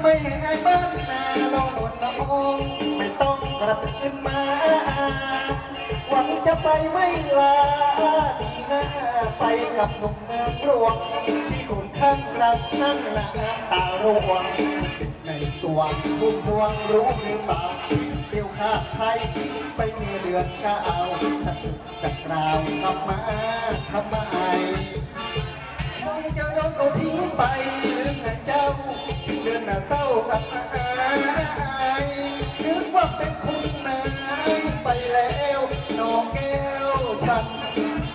ไมไอ้บ้านนาเราหนวดน้องไม่ต้องกลับขึ้นมาหวังจะไปไม่ลาดีหน้าไปกับหนุ่มเมืองหลวงที่คุณข้างรักนั่งน้ำตาร่วงในตัวพุ่มพวงรู้หรือเปล่าเที่ยวข้าไทยไปมีเดือนก้าวสักสักกราวทำมาทำไมมึงจะยอมเอาทิ้งไป ฉัน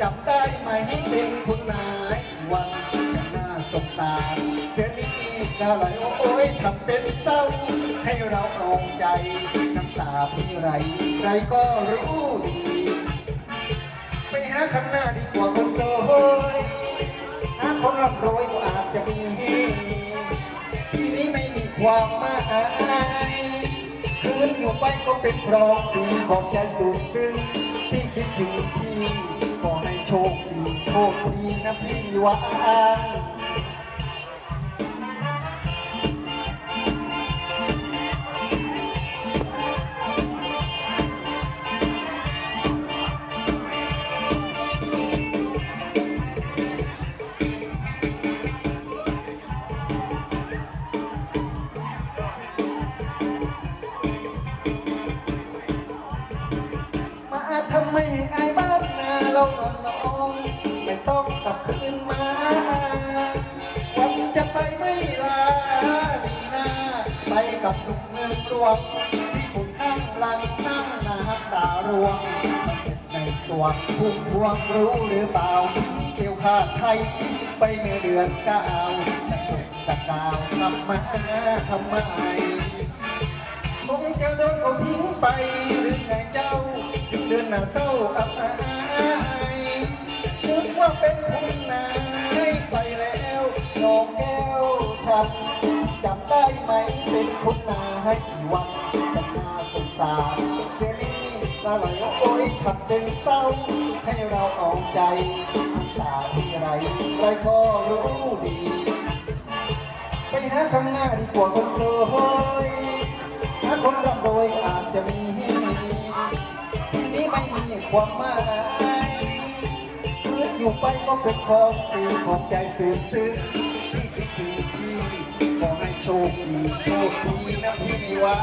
จำได้ไหมเป็นคุณนายวันจะหน้าสบตาเดี๋ยวนี้ดาวไหลโอ้ยทำเป็นเศร้า ให้เราเอาใจน้ำตาพี่ไรใครก็รู้ดีไปหาข้างหน้าดีกว่าคนโตยหาคนร่ำรวยก็อาจจะมีที่นี้ไม่มีความหมายคืนอยู่ไปก็เป็นเพรองดีบอกใจสูงขึ้นที่คิดถึงพี่ ขอให้โชคดีโชคดีนะพี่วานมาทำไมไอ้ บ้านนอนน้องไม่ต้องกลับคืนมา วันจะไปไม่ลาดีนาไปกับหนุ่มเมืองหลวงที่คุณข้างหลังนั่งน้ำตารวง ในตัวพุ่มพวงรู้หรือเปล่าเที่ยวข้าไทยไปเมื่อเดือนเก้าจะสุกตะกาวทำมาทำไมคงจะโดนเขาทิ้งไปหรือไงเจ้าเดินหน้าเต้าอับอาย ได้ไหมเป็นคุณนายกี่วันจำหน้าสงสารเจนี่ก็เลยโอ้ยทำเป็นเศร้า ให้เราเอาใจน้ำตาที่ไรใครก็รู้ดี ไปหาข้างหน้าดีกว่าคนเคยถ้าคนร่ำรวยอาจจะมีที่นี้ไม่มีความหมายคืนอยู่ไปก็เป็นของฟรีของใจตื่นตื้น วา